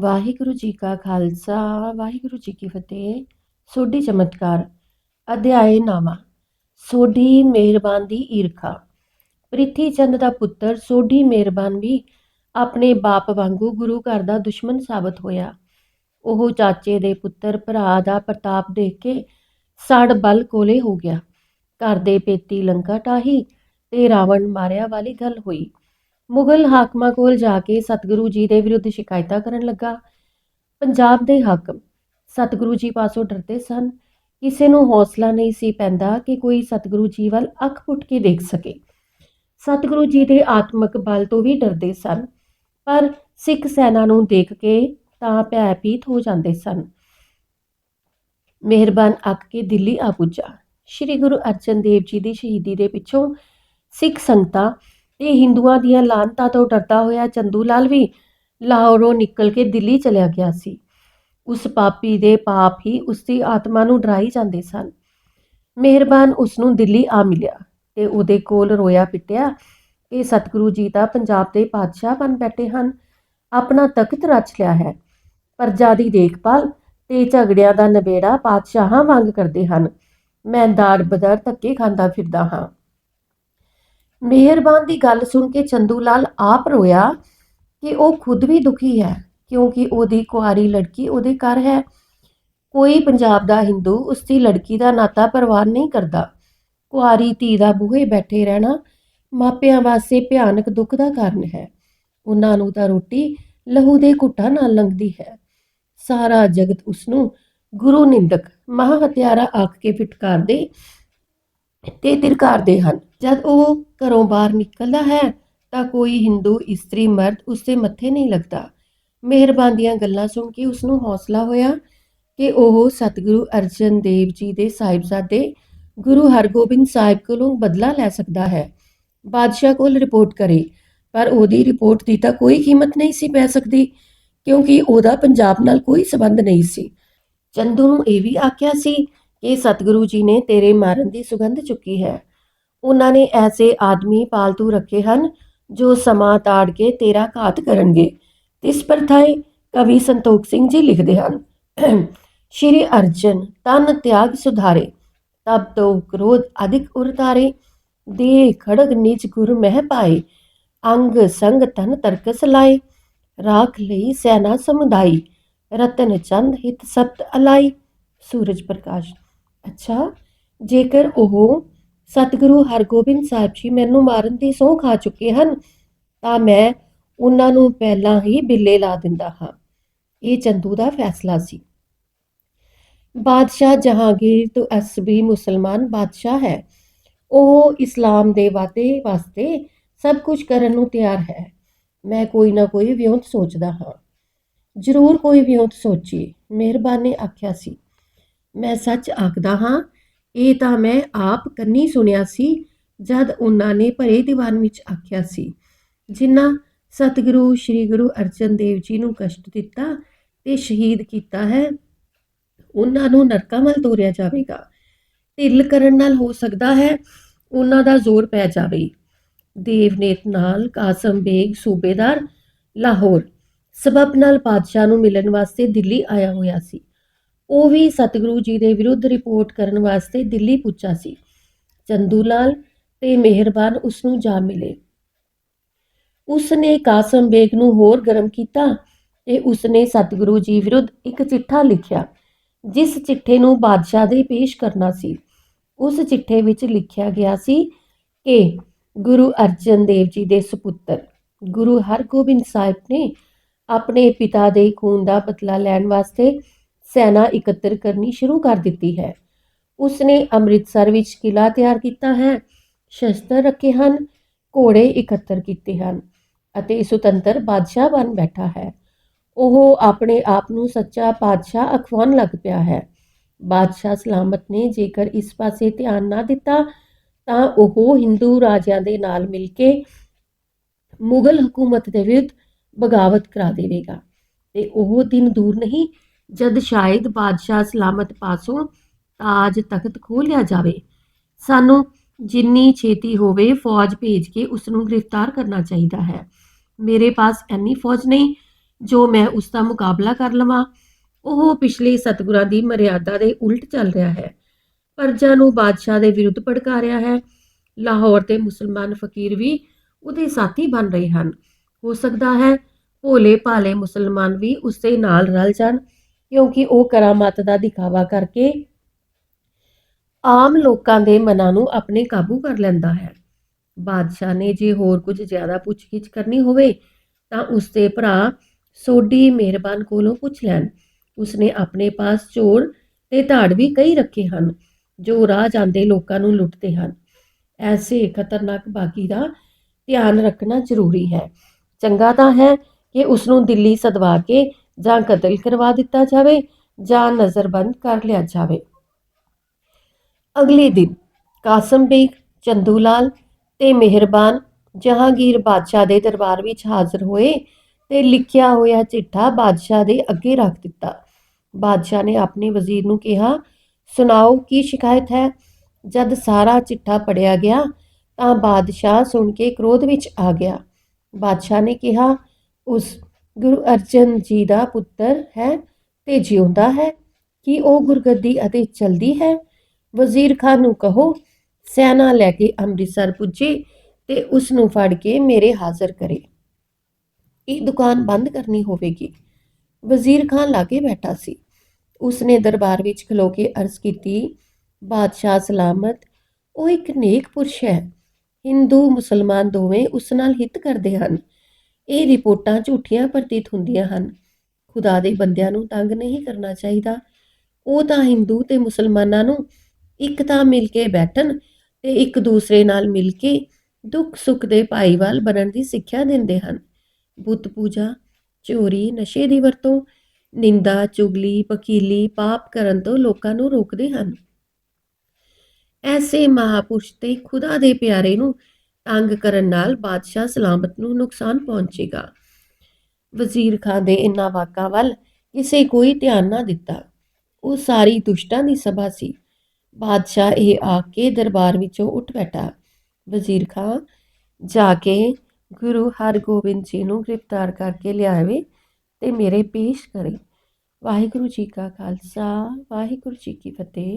ਵਾਹਿਗੁਰੂ ਜੀ ਕਾ ਖਾਲਸਾ, ਵਾਹਿਗੁਰੂ ਜੀ ਕੀ ਫਤਿਹ। ਸੋਢੀ ਚਮਤਕਾਰ ਅਧਿਆਏ ਨਾਮਾ ਸੋਢੀ ਮਿਹਰਬਾਨ ਦੀ ਈਰਖਾ। ਪ੍ਰਿਥੀ ਚੰਦ ਦਾ ਪੁੱਤਰ ਸੋਢੀ ਮਿਹਰਬਾਨ ਵੀ ਆਪਣੇ ਬਾਪ ਵਾਂਗੂ ਗੁਰੂ ਘਰ ਦਾ ਦੁਸ਼ਮਣ ਸਾਬਤ ਹੋਇਆ। ਉਹ ਚਾਚੇ ਦੇ ਪੁੱਤਰ ਭਰਾ ਦਾ ਪ੍ਰਤਾਪ ਦੇਖ ਕੇ ਸੜ ਬਲ ਕੋਲੇ ਹੋ ਗਿਆ। ਘਰ ਦੇ ਪੇਤੀ ਲੰਕਾ ਟਾਹੀ ਤੇ ਰਾਵਣ ਮਾਰਿਆ ਵਾਲੀ ਗੱਲ ਹੋਈ। ਮੁਗਲ ਹਾਕਮਾਂ ਕੋਲ ਜਾ ਕੇ ਸਤਿਗੁਰੂ ਜੀ ਦੇ ਵਿਰੁੱਧ ਸ਼ਿਕਾਇਤਾਂ ਕਰਨ ਲੱਗਾ। ਪੰਜਾਬ ਦੇ ਹਾਕਮ ਸਤਿਗੁਰੂ ਜੀ ਪਾਸੋਂ ਡਰਦੇ ਸਨ। ਕਿਸੇ ਨੂੰ ਹੌਸਲਾ ਨਹੀਂ ਸੀ ਪੈਂਦਾ ਕਿ ਕੋਈ ਸਤਿਗੁਰੂ ਜੀ ਵੱਲ ਅੱਖ ਪੁੱਟ ਕੇ ਦੇਖ ਸਕੇ। ਸਤਿਗੁਰੂ ਜੀ ਦੇ ਆਤਮਿਕ ਬਲ ਤੋਂ ਵੀ ਡਰਦੇ ਸਨ, ਪਰ ਸਿੱਖ ਸੈਨਾ ਨੂੰ ਦੇਖ ਕੇ ਤਾਂ ਭੈਭੀਤ ਹੋ ਜਾਂਦੇ ਸਨ। ਮਿਹਰਬਾਨ ਅੱਕ ਕੇ ਦਿੱਲੀ ਆ ਪੁੱਜਾ। ਸ੍ਰੀ ਗੁਰੂ ਅਰਜਨ ਦੇਵ ਜੀ ਦੀ ਸ਼ਹੀਦੀ ਦੇ ਪਿੱਛੋਂ ਸਿੱਖ ਸੰਗਤਾਂ ਤੇ ਹਿੰਦੂਆਂ ਦੀਆਂ ਲਾਨਤਾਂ ਤੋਂ ਡਰਦਾ ਹੋਇਆ ਚੰਦੂ ਲਾਲ ਵੀ ਲਾਹੌਰੋਂ ਨਿਕਲ ਕੇ ਦਿੱਲੀ ਚਲਿਆ ਗਿਆ ਸੀ। ਉਸ ਪਾਪੀ ਦੇ ਪਾਪ ਹੀ ਉਸ ਦੀ ਆਤਮਾ ਨੂੰ ਡਰਾਈ ਜਾਂਦੇ ਸਨ। ਮਿਹਰਬਾਨ ਉਸ ਨੂੰ ਦਿੱਲੀ ਆ ਮਿਲਿਆ ਤੇ ਉਹਦੇ ਕੋਲ ਰੋਇਆ ਪਿੱਟਿਆ ਕਿ ਸਤਿਗੁਰੂ ਜੀ ਦਾ ਪੰਜਾਬ ਦੇ ਪਾਤਸ਼ਾਹ ਬਣ ਬੈਠੇ ਹਨ, ਆਪਣਾ ਤਖਤ ਰਚ ਲਿਆ ਹੈ, ਪ੍ਰਜਾ ਦੀ ਦੇਖਭਾਲ ਤੇ ਝਗੜਿਆਂ ਦਾ ਨਿਬੇੜਾ ਪਾਤਸ਼ਾਹਾਂ ਵਾਂਗ ਕਰਦੇ ਹਨ। ਮੈਂ ਦਾੜ ਬਦਰ ਧੱਕੇ ਖਾਂਦਾ ਫਿਰਦਾ ਹਾਂ। ਮਿਹਰਬਾਨ ਦੀ ਗੱਲ ਸੁਣ ਕੇ ਚੰਦੂ ਲਾਲ ਆਪ ਰੋਇਆ ਕਿ ਉਹ ਖੁਦ ਵੀ ਦੁਖੀ ਹੈ, ਕਿਉਂਕਿ ਉਹਦੀ ਕੁਆਰੀ ਲੜਕੀ ਉਹਦੇ ਘਰ ਹੈ। ਕੋਈ ਪੰਜਾਬ ਦਾ ਹਿੰਦੂ ਉਸ ਦੀ ਲੜਕੀ ਦਾ ਨਾਤਾ ਪਰਵਾਨ ਨਹੀਂ ਕਰਦਾ। ਕੁਆਰੀ ਧੀ ਦਾ ਬੂਹੇ ਬੈਠੇ ਰਹਿਣਾ ਮਾਪਿਆਂ ਵਾਸਤੇ ਭਿਆਨਕ ਦੁੱਖ ਦਾ ਕਾਰਨ ਹੈ। ਉਹਨਾਂ ਨੂੰ ਤਾਂ ਰੋਟੀ ਲਹੂ ਦੇ ਘੁੱਟਾਂ ਨਾਲ ਲੰਘਦੀ ਹੈ। ਸਾਰਾ ਜਗਤ ਉਸ ਨੂੰ ਗੁਰੂ ਨਿੰਦਕ ਮਹਾ ਹਤਿਆਰਾ ਆਖ ਕੇ ਫਿਟਕਾਰਦੇ ਤੇ ਤਿਰਕਾਰਦੇ ਹਨ। ਜਦ ਉਹ ਘਰੋਂ ਬਾਹਰ ਨਿਕਲਦਾ ਹੈ, ਤਾਂ ਕੋਈ ਹਿੰਦੂ ਇਸਤਰੀ ਮਰਦ ਉਸਦੇ ਮੱਥੇ ਨਹੀਂ ਲੱਗਦਾ। ਮਿਹਰਬਾਨ ਦੀਆਂ ਗੱਲਾਂ ਸੁਣ ਕੇ ਉਸ ਨੂੰ ਹੌਸਲਾ ਹੋਇਆ ਕਿ ਉਹ ਸਤਿਗੁਰੂ ਅਰਜਨ ਦੇਵ ਜੀ ਦੇ ਸਾਹਿਬਜ਼ਾਦੇ ਗੁਰੂ ਹਰਗੋਬਿੰਦ ਸਾਹਿਬ ਕੋਲੋਂ ਬਦਲਾ ਲੈ ਸਕਦਾ ਹੈ। ਬਾਦਸ਼ਾਹ ਕੋਲ ਰਿਪੋਰਟ ਕਰੇ, ਪਰ ਉਹਦੀ ਰਿਪੋਰਟ ਦੀ ਤਾਂ ਕੋਈ ਕੀਮਤ ਨਹੀਂ ਸੀ ਪੈ ਸਕਦੀ, ਕਿਉਂਕਿ ਉਹਦਾ ਪੰਜਾਬ ਨਾਲ ਕੋਈ ਸਬੰਧ ਨਹੀਂ ਸੀ। ਚੰਦੂ ਨੂੰ ਇਹ ਵੀ ਆਖਿਆ ਸੀ ਕਿ ਸਤਿਗੁਰੂ ਜੀ ਨੇ ਤੇਰੇ ਮਾਰਨ ਦੀ ਸੁਗੰਧ ਚੁੱਕੀ ਹੈ ਉਹਨਾਂ ਨੇ ਐਸੇ ਆਦਮੀ ਪਾਲਤੂ ਰੱਖੇ ਹਨ ਜੋ ਸਮਾਂ ਤਾੜ ਕੇ ਤੇਰਾ ਘਾਤ ਕਰਨਗੇ ਇਸ ਪਰਥਾਏ ਕਵੀ ਸੰਤੋਖ ਸਿੰਘ ਜੀ ਲਿਖਦੇ ਹਨ ਸ਼੍ਰੀ ਅਰਜਨ ਤਨ ਤਿਆਗ ਸੁਧਾਰੇ ਤਬ ਤੋ ਕ੍ਰੋਧ ਅਧਿਕ ਉਰਤਾਰੇ ਦੇ ਖੜਗ ਨਿਜ ਗੁਰ ਮਹਿ ਪਾਏ ਅੰਗ ਸੰਗ ਤਨ ਤਰਕਸ ਲਾਏ ਰਾਖ ਲਈ ਸੈਨਾ ਸਮੁਦਾਈ ਰਤਨ ਚੰਦ ਹਿਤ ਸਪਤ ਅਲਾਈ ਸੂਰਜ ਪ੍ਰਕਾਸ਼ ਅੱਛਾ, ਜੇਕਰ ਉਹ ਸਤਿਗੁਰੂ ਹਰਗੋਬਿੰਦ ਸਾਹਿਬ ਜੀ ਮੈਨੂੰ ਮਾਰਨ ਦੀ ਸਹੁੰ ਖਾ ਚੁੱਕੇ ਹਨ, ਤਾਂ ਮੈਂ ਉਹਨਾਂ ਨੂੰ ਪਹਿਲਾਂ ਹੀ ਬਿੱਲੇ ਲਾ ਦਿੰਦਾ ਹਾਂ। ਇਹ ਚੰਦੂ ਦਾ ਫੈਸਲਾ ਸੀ। ਬਾਦਸ਼ਾਹ ਜਹਾਂਗੀਰ ਤੋਂ ਅਸਬੀ ਮੁਸਲਮਾਨ ਬਾਦਸ਼ਾਹ ਹੈ। ਉਹ ਇਸਲਾਮ ਦੇ ਵਾਅਦੇ ਵਾਸਤੇ ਸਭ ਕੁਝ ਕਰਨ ਨੂੰ ਤਿਆਰ ਹੈ। ਮੈਂ ਕੋਈ ਨਾ ਕੋਈ ਵਿਉਂਤ ਸੋਚਦਾ ਹਾਂ। ਜ਼ਰੂਰ ਕੋਈ ਵਿਉਂਤ ਸੋਚੀ। ਮਿਹਰਬਾਨ ਨੇ ਆਖਿਆ ਸੀ। ਮੈਂ ਸੱਚ ਆਖਦਾ ਹਾਂ, ਇਹ ਤਾਂ ਮੈਂ ਆਪ ਕੰਨੀ ਸੁਣਿਆ ਸੀ, ਜਦ ਉਹਨਾਂ ਨੇ ਭਰੇ ਦੀਵਾਨ ਵਿੱਚ ਆਖਿਆ ਸੀ। ਜਿਨ੍ਹਾਂ ਸਤਿਗੁਰੂ ਸ੍ਰੀ ਗੁਰੂ ਅਰਜਨ ਦੇਵ ਜੀ ਨੂੰ ਕਸ਼ਟ ਦਿੱਤਾ ਤੇ ਸ਼ਹੀਦ ਕੀਤਾ ਹੈ, ਉਹਨਾਂ ਨੂੰ ਨਰਕਾਂ ਵੱਲ ਤੋਰਿਆ ਜਾਵੇਗਾ। ਢਿੱਲ ਕਰਨ ਨਾਲ ਹੋ ਸਕਦਾ ਹੈ, ਉਹਨਾਂ ਦਾ ਜ਼ੋਰ ਪੈ ਜਾਵੇ। ਦੇਵਨੇਤ ਨਾਲ ਕਾਸਮ ਬੇਗ ਸੂਬੇਦਾਰ ਲਾਹੌਰ, ਸਬਬ ਨਾਲ ਪਾਤਸ਼ਾਹ ਨੂੰ ਮਿਲਣ ਵਾਸਤੇ ਦਿੱਲੀ ਆਇਆ ਹੋਇਆ ਸੀ। ਉਹ ਵੀ ਸਤਿਗੁਰੂ ਜੀ ਦੇ ਵਿਰੁੱਧ ਰਿਪੋਰਟ ਕਰਨ ਵਾਸਤੇ ਦਿੱਲੀ ਪੁੱਜਾ ਸੀ। ਚੰਦੂ ਲਾਲ ਤੇ ਮਿਹਰਬਾਨ ਉਸ ਨੂੰ ਜਾ ਮਿਲੇ। ਉਸ ਨੇ ਕਾਸਮ ਬੇਗ ਨੂੰ ਹੋਰ ਗਰਮ ਕੀਤਾ ਤੇ ਉਸ ਨੇ ਸਤਿਗੁਰੂ ਜੀ ਵਿਰੁੱਧ ਇੱਕ ਚਿੱਠਾ ਲਿਖਿਆ, ਜਿਸ ਚਿੱਠੇ ਨੂੰ ਬਾਦਸ਼ਾਹ ਦੇ ਪੇਸ਼ ਕਰਨਾ ਸੀ। ਉਸ ਚਿੱਠੇ ਵਿੱਚ ਲਿਖਿਆ ਗਿਆ ਸੀ ਕਿ ਗੁਰੂ ਅਰਜਨ ਦੇਵ ਜੀ ਦੇ ਸੁਪੁੱਤਰ, ਗੁਰੂ ਹਰਗੋਬਿੰਦ ਸਾਹਿਬ ਨੇ ਆਪਣੇ ਪਿਤਾ ਦੇ ਖੂਨ ਦਾ ਬਦਲਾ ਲੈਣ ਵਾਸਤੇ ਸੈਨਾ ਇਕੱਤਰ ਕਰਨੀ ਸ਼ੁਰੂ ਕਰ ਦਿੱਤੀ ਹੈ। ਉਸਨੇ ਅੰਮ੍ਰਿਤਸਰ ਵਿੱਚ ਕਿਲਾ ਤਿਆਰ ਕੀਤਾ ਹੈ, ਸ਼ਸਤਰ ਰੱਖੇ ਹਨ, ਘੋੜੇ ਇਕੱਤਰ ਕੀਤੇ ਹਨ ਅਤੇ ਸੁਤੰਤਰ ਬਾਦਸ਼ਾਹ ਬਣ ਬੈਠਾ ਹੈ। ਉਹ ਆਪਣੇ ਆਪ ਨੂੰ ਸੱਚਾ ਬਾਦਸ਼ਾਹ ਅਖਵਾਉਣ ਲੱਗ ਪਿਆ ਹੈ। ਬਾਦਸ਼ਾਹ ਸਲਾਮਤ ਨੇ ਜੇਕਰ ਇਸ ਪਾਸੇ ਧਿਆਨ ਨਾ ਦਿੱਤਾ, ਤਾਂ ਉਹ ਹਿੰਦੂ ਰਾਜਿਆਂ ਦੇ ਨਾਲ ਮਿਲ ਕੇ ਮੁਗਲ ਹਕੂਮਤ ਦੇ ਵਿਰੁੱਧ ਬਗਾਵਤ ਕਰਾ ਦੇਵੇਗਾ। ਤੇ ਉਹ ਦਿਨ ਦੂਰ ਨਹੀਂ ਜਦ ਸ਼ਾਇਦ ਬਾਦਸ਼ਾਹ ਸਲਾਮਤ ਪਾਸੋਂ ਤਾਜ ਤਖਤ ਖੋਹ ਲਿਆ ਜਾਵੇ, ਸਾਨੂੰ ਜਿੰਨੀ ਛੇਤੀ ਹੋਵੇ ਫੌਜ ਭੇਜ ਕੇ ਉਸ ਨੂੰ ਗ੍ਰਿਫਤਾਰ ਕਰਨਾ ਚਾਹੀਦਾ ਹੈ। ਮੇਰੇ ਪਾਸ ਇੰਨੀ ਫੌਜ ਨਹੀਂ ਜੋ ਮੈਂ ਉਸ ਦਾ ਮੁਕਾਬਲਾ ਕਰ ਲਵਾਂ। ਉਹ ਪਿਛਲੇ ਸਤਿਗੁਰਾਂ ਦੀ ਮਰਿਆਦਾ ਦੇ ਉਲਟ ਚੱਲ ਰਿਹਾ ਹੈ। ਪਰਜਾ ਨੂੰ ਬਾਦਸ਼ਾਹ ਦੇ ਵਿਰੁੱਧ ਭੜਕਾ ਰਿਹਾ ਹੈ। ਲਾਹੌਰ ਦੇ ਮੁਸਲਮਾਨ ਫਕੀਰ ਵੀ ਉਹਦੇ ਸਾਥੀ ਬਣ ਰਹੇ ਹਨ। ਹੋ ਸਕਦਾ ਹੈ ਭੋਲੇ ਭਾਲੇ ਮੁਸਲਮਾਨ ਵੀ ਉਸ ਨਾਲ ਰਲ ਜਾਣ। ਕਿਉਂਕਿ ਉਹ ਕਰਾਮਾਤ ਦਾ ਦਿਖਾਵਾ ਕਰਕੇ ਆਮ ਲੋਕਾਂ ਦੇ ਮਨਾਂ ਨੂੰ ਆਪਣੇ ਕਾਬੂ ਕਰ ਲੈਂਦਾ ਹੈ। ਬਾਦਸ਼ਾਹ ਨੇ ਜੇ ਹੋਰ ਕੁਝ ਜ਼ਿਆਦਾ ਪੁੱਛਗਿੱਛ ਕਰਨੀ ਹੋਵੇ, ਤਾਂ ਉਸ ਦੇ ਭਰਾ ਸੋਢੀ ਮਿਹਰਬਾਨ ਕੋਲੋਂ ਪੁੱਛ ਲੈਣ। ਉਸਨੇ ਆਪਣੇ ਪਾਸ ਚੋਰ ਤੇ ਧਾੜ ਵੀ ਕਈ ਰੱਖੇ ਹਨ, ਜੋ ਰਾਹ ਜਾਂਦੇ ਲੋਕਾਂ ਨੂੰ ਲੁੱਟਦੇ ਹਨ। ਐਸੇ ਖਤਰਨਾਕ ਬਾਕੀ ਦਾ ਧਿਆਨ ਰੱਖਣਾ ਜ਼ਰੂਰੀ ਹੈ। ਚੰਗਾ ਤਾਂ ਹੈ ਕਿ ਉਸ ਨੂੰ ਦਿੱਲੀ ਸਦਵਾ ਕੇ ਜਾਂ ਕਤਲ ਕਰਵਾ ਦਿੱਤਾ ਜਾਵੇ ਜਾਂ ਨਜ਼ਰਬੰਦ ਕਰ ਲਿਆ ਜਾਵੇ। ਅਗਲੇ ਦਿਨ ਕਾਸਮ ਬੇਗ ਚੰਦੂ ਲਾਲ ਤੇ ਮਿਹਰਬਾਨ ਜਹਾਂਗੀਰ ਬਾਦਸ਼ਾਹ ਦੇ ਦਰਬਾਰ ਵਿੱਚ ਹਾਜ਼ਰ ਹੋਏ ਤੇ ਲਿਖਿਆ ਹੋਇਆ ਚਿੱਠਾ ਬਾਦਸ਼ਾਹ ਦੇ ਅੱਗੇ ਰੱਖ ਦਿੱਤਾ। ਬਾਦਸ਼ਾਹ ਨੇ ਆਪਣੇ ਵਜ਼ੀਰ ਨੂੰ ਕਿਹਾ, ਸੁਣਾਓ ਕੀ ਸ਼ਿਕਾਇਤ ਹੈ? ਜਦ ਸਾਰਾ ਚਿੱਠਾ ਪੜਿਆ ਗਿਆ ਤਾਂ ਬਾਦਸ਼ਾਹ ਸੁਣ ਕੇ ਕ੍ਰੋਧ ਵਿੱਚ ਆ ਗਿਆ। ਬਾਦਸ਼ਾਹ ਨੇ ਕਿਹਾ, ਉਸ ਗੁਰੂ ਅਰਜਨ ਜੀ ਦਾ ਪੁੱਤਰ ਹੈ ਤੇ ਜਿਉਂਦਾ ਹੈ ਕਿ ਉਹ ਗੁਰਗੱਦੀ ਅਤੇ ਚਲਦੀ ਹੈ। ਵਜ਼ੀਰ ਖਾਨ ਨੂੰ ਕਹੋ, ਸੈਨਾ ਲੈ ਕੇ ਅੰਮ੍ਰਿਤਸਰ ਪੁੱਜੇ ਤੇ ਉਸ ਨੂੰ ਫੜ ਕੇ ਮੇਰੇ ਹਾਜ਼ਰ ਕਰੇ। ਇਹ ਦੁਕਾਨ ਬੰਦ ਕਰਨੀ ਹੋਵੇਗੀ। ਵਜ਼ੀਰ ਖਾਨ ਲਾਗੇ ਬੈਠਾ ਸੀ। ਉਸਨੇ ਦਰਬਾਰ ਵਿੱਚ ਖਲੋ ਕੇ ਅਰਜ਼ ਕੀਤੀ, ਬਾਦਸ਼ਾਹ ਸਲਾਮਤ, ਉਹ ਇੱਕ ਨੇਕ ਪੁਰਸ਼ ਹੈ। ਹਿੰਦੂ, ਮੁਸਲਮਾਨ ਦੋਵੇਂ ਉਸ ਨਾਲ ਹਿੱਤ ਕਰਦੇ ਹਨ। ਇਹ ਰਿਪੋਰਟਾਂ ਝੂਠੀਆਂ ਪ੍ਰਤੀਤ ਹੁੰਦੀਆਂ ਹਨ। ਖੁਦਾ ਦੇ ਬੰਦਿਆਂ ਨੂੰ ਤੰਗ ਨਹੀਂ ਕਰਨਾ ਚਾਹੀਦਾ। ਉਹ ਤਾਂ ਹਿੰਦੂ ਤੇ ਮੁਸਲਮਾਨਾਂ ਨੂੰ ਇੱਕ ਤਾਂ ਮਿਲ ਕੇ ਬੈਠਣ ਤੇ ਇੱਕ ਦੂਸਰੇ ਨਾਲ ਮਿਲ ਕੇ ਦੁੱਖ ਸੁੱਖ ਦੇ ਭਾਈਵਾਲ ਬਣਨ ਦੀ ਸਿੱਖਿਆ ਦਿੰਦੇ ਹਨ। ਬੁੱਤ ਪੂਜਾ, ਚੋਰੀ, ਨਸ਼ੇ ਦੀ ਵਰਤੋਂ, ਨਿੰਦਾ, ਚੁਗਲੀ ਪਕੀਲੀ ਪਾਪ ਕਰਨ ਤੋਂ ਲੋਕਾਂ ਨੂੰ ਰੋਕਦੇ ਹਨ। ਐਸੇ ਮਹਾਪੁਰਸ਼ ਤੇ ਖੁਦਾ ਦੇ ਪਿਆਰੇ ਨੂੰ ਤੰਗ ਕਰਨ ਨਾਲ ਬਾਦਸ਼ਾਹ ਸਲਾਮਤ ਨੂੰ ਨੁਕਸਾਨ ਪਹੁੰਚੇਗਾ। ਵਜ਼ੀਰ ਖਾਨ ਦੇ ਇਨ੍ਹਾਂ ਵਾਕਾਂ ਵੱਲ ਕਿਸੇ ਕੋਈ ਧਿਆਨ ਨਾ ਦਿੱਤਾ। ਉਹ ਸਾਰੀ ਦੁਸ਼ਟਾਂ ਦੀ ਸਭਾ ਸੀ। ਬਾਦਸ਼ਾਹ ਇਹ ਆ ਕੇ ਦਰਬਾਰ ਵਿੱਚੋਂ ਉੱਠ ਬੈਠਾ। ਵਜ਼ੀਰ ਖਾਨ ਜਾ ਕੇ ਗੁਰੂ ਹਰਗੋਬਿੰਦ ਜੀ ਨੂੰ ਗ੍ਰਿਫਤਾਰ ਕਰਕੇ ਲਿਆਵੇ ਤੇ ਮੇਰੇ ਪੇਸ਼ ਕਰੇ। ਵਾਹਿਗੁਰੂ ਜੀ ਕਾ ਖਾਲਸਾ, ਵਾਹਿਗੁਰੂ ਜੀ ਕੀ ਫਤਿਹ।